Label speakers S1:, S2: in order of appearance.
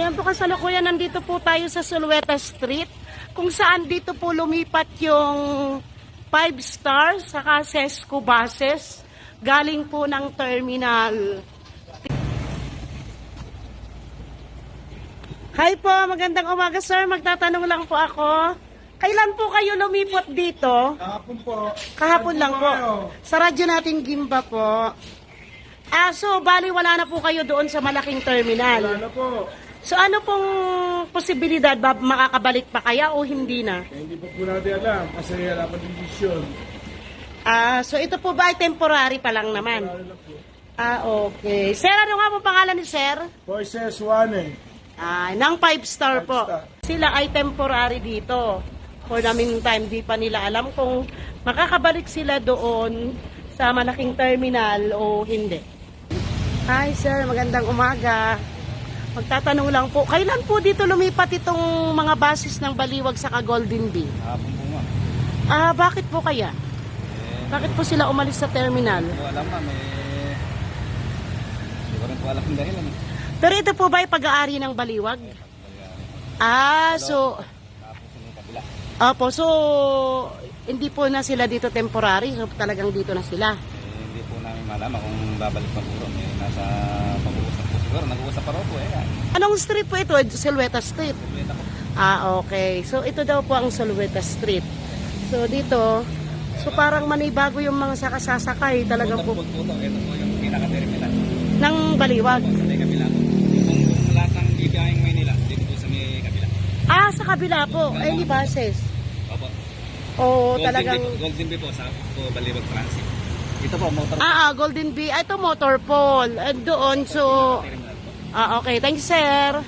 S1: Ayan po kasalukuyan, nandito po tayo sa Sulweta Street, kung saan dito po lumipat yung 5 stars saka Sesco buses, galing po ng terminal. Hi po, magandang umaga sir, magtatanong lang po ako. Kailan po kayo lumipot dito?
S2: Kahapon po.
S1: Kahapon lang po. Sa radyo natin Gimba po. Ah, so bali wala na po kayo doon sa malaking terminal.
S2: Wala na po.
S1: So ano pong posibilidad ba makakabalik pa kaya o hindi na?
S2: Eh, hindi po po natin alam kasi wala pa din desisyon.
S1: Ah, so ito po ba ay temporary pa lang naman?
S2: Wala na po.
S1: Ah, okay. Sir, ano nga po pangalan ni Sir?
S2: Voices one eh.
S1: Ah, ng 5 star po.
S2: Five star.
S1: Sila ay temporary dito. For the meantime, di pa nila alam kung makakabalik sila doon sa malaking terminal o hindi. Hi sir, magandang umaga. Magtatanong lang po, kailan po dito lumipat itong mga basis ng Baliwag sa Golden Bee?
S3: Hapon po nga.
S1: Ah, bakit po kaya?
S3: Eh,
S1: Bakit po sila umalis sa terminal?
S3: hindi ko alam ma'am eh. Hindi ko rin po alam yung dahilan. eh.
S1: Pero ito po ba ay pag-aari ng Baliwag? Ah, so...
S3: Tapos yung kabila.
S1: Opo, so hindi po na sila dito temporary, so talagang dito na sila.
S3: Namin malaman kung babalik pa po ron. Eh, nasa pag-uusap po siguro. Nag-uusap pa rin po eh.
S1: Anong street po ito? Silveta Street.
S3: Kumita po.
S1: Ah, okay. So ito daw po ang Silveta Street. So dito, so parang manibago yung mga sakasasakay talagang po
S3: po po. Ito po yung pinaka-terminal.
S1: ng baliwag.
S3: Sa may kabila po. Kung, lahat ng bibiyahing Maynila, dito po sa may kabila.
S1: Ah, sa kabila po. Ay, ni buses.
S3: Opo.
S1: Oo, talagang...
S3: Golden Bee po sa po Balibag Transit. Ito po, motor
S1: Ah, ah, Golden Bee. Ah, ito motor pole. Ah, doon, so... Ah, okay. Thank you, sir.